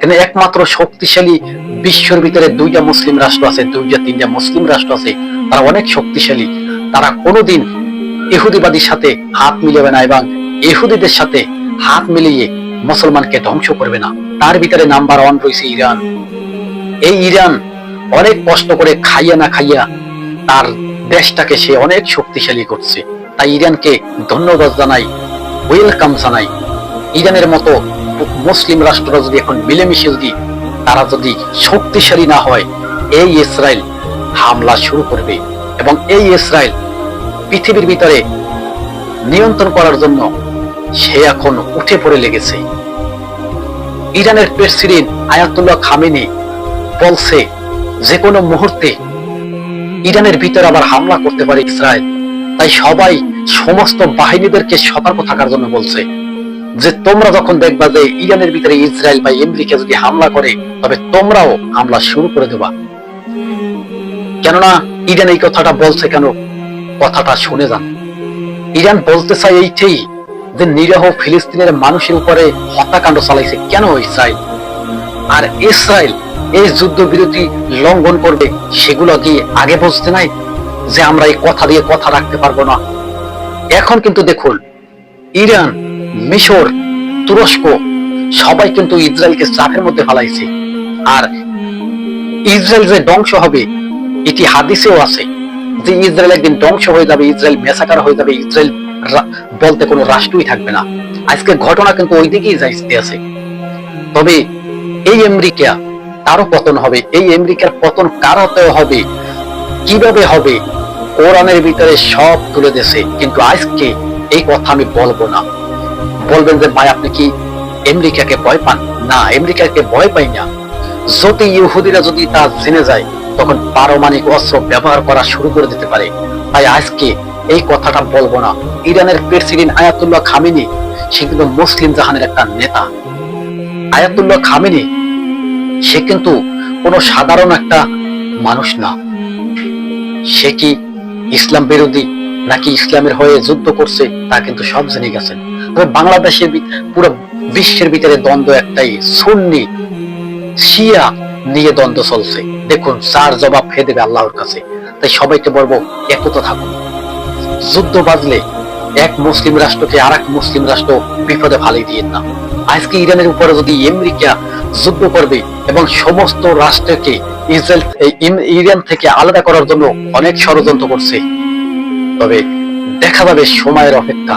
কিন্তু একমাত্র শক্তিশালী বিশ্বের ভিতরে দুইটা মুসলিম রাষ্ট্র আছে, দুইটা তিনটা মুসলিম রাষ্ট্র আছে। তারা অনেক শক্তিশালী। তারা কোনোদিন ইহুদিবাদীর সাথে হাত মিলাবে না এবং ইহুদিদের সাথে হাত মিলিয়ে মুসলমানকে ধ্বংস করবে না। তার ভিতরে নাম্বার ওয়ান রয়েছে ইরান। এই ইরান অনেক কষ্ট করে খাইয়া না খাইয়া তার দেশটাকে সে অনেক শক্তিশালী করছে। তাই ইরানকে ধন্যবাদ জানাই ওয়েলকাম জানাই। ইরানের মতো মুসলিম রাষ্ট্ররা যদি এখন মিলেমিশে যদি তারা যদি শক্তিশালী না হয়, এই ইসরায়েল হামলা শুরু করবে এবং এই ইসরায়েল পৃথিবীর ভিতরে নিয়ন্ত্রণ করার জন্য সে এখন উঠে পড়ে লেগেছে। ইরানের প্রেসিডেন্ট আয়াতুল্লাহ খামেনি বলছে যে কোনো মুহূর্তে ইরানের ভিতরে আবার হামলা করতে পারে ইসরায়েল। তাই সবাই সমস্ত বাহিনীদেরকে সতর্ক থাকার জন্য বলছে। যে তোমরা যখন দেখবা যে ইরানের ভিতরে ইসরায়েল বা আমেরিকা যদি হামলা করে, তবে তোমরাও হামলা শুরু করে দেবা। কেননা ইরান এই কথাটা বলছে কেন? কথাটা শুনে যান। ইরান বলতে চায় এইটাই যে নিরহ ফিলিস্তিনের মানুষের উপরে হত্যাকাণ্ড চালাইছে। কেন ইসরায়েল? আর ইসরায়েল এই যুদ্ধ বিরতি লঙ্ঘন করবে, সেগুলো কি আগে বুঝতে নাই? যে আমরা এই কথা দিয়ে কথা রাখতে পারব না। এখন কিন্তু দেখুন, ইরান মিশর, তুরস্ক, সবাই কিন্তু ইসরায়েলকে চাপের মধ্যে ফেলাইছে। আর ইসরায়েল যে ধ্বংস হবে, এটি হাদিসেও আছে যে ইসরায়েল একদিন ধ্বংস হয়ে যাবে, ইসরায়েল মেসাকার হয়ে যাবে, ইসরায়েল বলতে কোনো রাষ্ট্রই থাকবে না। আজকে ঘটনা কিন্তু ওই দিকেই যাইতে আছে। তবে এই আমেরিকা তারও পতন হবে, এই আমেরিকার পতন কার হাতেও হবে, কীভাবে হবে, কোরআনের ভিতরে সব তুলে দেশে কিন্তু আজকে এই কথা আমি বলব না। বলবেন যে, ভাই, আপনি কি আমেরিকাকে ভয় পান? না, আমেরিকাকে ভয় পাই না। যদি ইহুদিরা যদি তা জেনে যায়, তখন পারমাণবিক অস্ত্র ব্যবহার করা শুরু করে দিতে পারে। তাই আজকে এই কথাটা বলব না। ইরানের প্রেসিডেন্ট আয়াতুল্লাহ খামিনি, সে কিন্তু মুসলিম জাহানের একটা নেতা। আয়াতুল্লাহ খামিনি, সে কিন্তু কোনো সাধারণ একটা মানুষ না। সে কি ইসলাম বিরোধী নাকি ইসলামের হয়ে যুদ্ধ করছে, তা কিন্তু সব জেনে গেছেন। বাংলাদেশের পুরো বিশ্বের ভিতরে দ্বন্দ্ব একটাই, সুন্নি, শিয়া নিয়ে দ্বন্দ্ব চলছে। দেখুন চার জবাব খেয়ে দেবে আল্লাহর কাছে। তাই সবাইকে বলব, একতা থাকুন। যুদ্ধ বাজলে এক মুসলিম রাষ্ট্রকে আর এক মুসলিম রাষ্ট্র বিপদে ফালিয়ে দিয়ে না। আজকে ইরানের উপরে যদি আমেরিকা যুদ্ধ করবে এবং সমস্ত রাষ্ট্রকে ইসরায়েল ইরান থেকে আলাদা করার জন্য অনেক ষড়যন্ত্র করছে, তবে দেখা যাবে সময়ের অপেক্ষা।